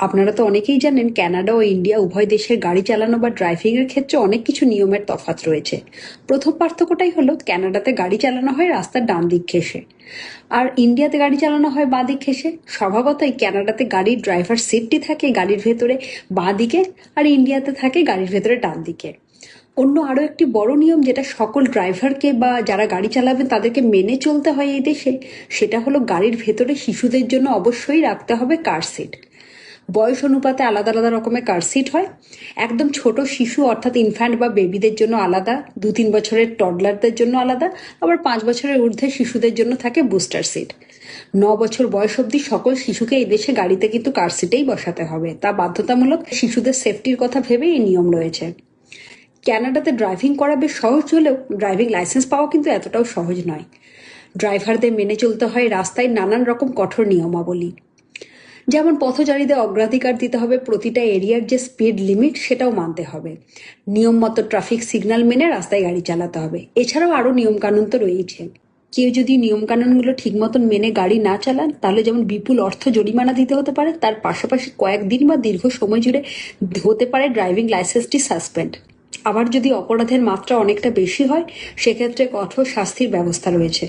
আপনারা তো অনেকেই জানেন, কানাডা ও ইন্ডিয়া উভয় দেশের গাড়ি চালানো বা ড্রাইভিং এর ক্ষেত্রে অনেক কিছু নিয়মের তফাৎ রয়েছে। প্রথম পার্থক্যটাই হলো, কানাডাতে গাড়ি চালানো হয় রাস্তার ডান দিক ঘেসে আর ইন্ডিয়াতে গাড়ি চালানো হয় বাঁ দিক ঘেসে স্বভাবতই কানাডাতে গাড়ির ড্রাইভার সিটটি থাকে গাড়ির ভেতরে বাঁ দিকে, আর ইন্ডিয়াতে থাকে গাড়ির ভেতরে ডান দিকে। অন্য আরও একটি বড় নিয়ম যেটা সকল ড্রাইভারকে বা যারা গাড়ি চালাবেন তাদেরকে মেনে চলতে হয় এই দেশে, সেটা হলো গাড়ির ভেতরে শিশুদের জন্য অবশ্যই রাখতে হবে কার সিট। বয়স অনুপাতে আলাদা আলাদা রকমের কার সিট হয়। একদম ছোট শিশু, অর্থাৎ ইনফ্যান্ট বা বেবিদের জন্য আলাদা দু তিন বছরের টডলারদের জন্য আলাদা, আবার পাঁচ বছরের ঊর্ধ্বে শিশুদের জন্য থাকে বুস্টার সিট ন বছর বয়স অবধি সকল শিশুকে এই দেশে গাড়িতে কিন্তু কার সিটেই বসাতে হবে। তা বাধ্যতামূলক শিশুদের সেফটির কথা ভেবে এই নিয়ম রয়েছে। ক্যানাডাতে ড্রাইভিং করা বেশ সহজ হলেও ড্রাইভিং লাইসেন্স পাওয়া কিন্তু এতটাও সহজ নয়। ড্রাইভারদের মেনে চলতে হয় রাস্তায় নানান রকম কঠোর নিয়মাবলী। যেমন পথচারীদের অগ্রাধিকার দিতে হবে, প্রতিটা এরিয়ার যে স্পিড লিমিট সেটাও মানতে হবে। নিয়ম মতো ট্রাফিক সিগন্যাল মেনে রাস্তায় গাড়ি চালাতে হবে। এছাড়াও আরও নিয়মকানুন তো রয়েছে কেউ যদি নিয়মকানুনগুলো ঠিক মতন মেনে গাড়ি না চালান, তাহলে যেমন বিপুল অর্থ জরিমানা দিতে হতে পারে, তার পাশাপাশি কয়েকদিন বা দীর্ঘ সময় জুড়ে হতে পারে ড্রাইভিং লাইসেন্সটি সাসপেন্ড আবার যদি অপরাধের মাত্রা অনেকটা বেশি হয়, সেক্ষেত্রে কঠোর শাস্তির ব্যবস্থা রয়েছে।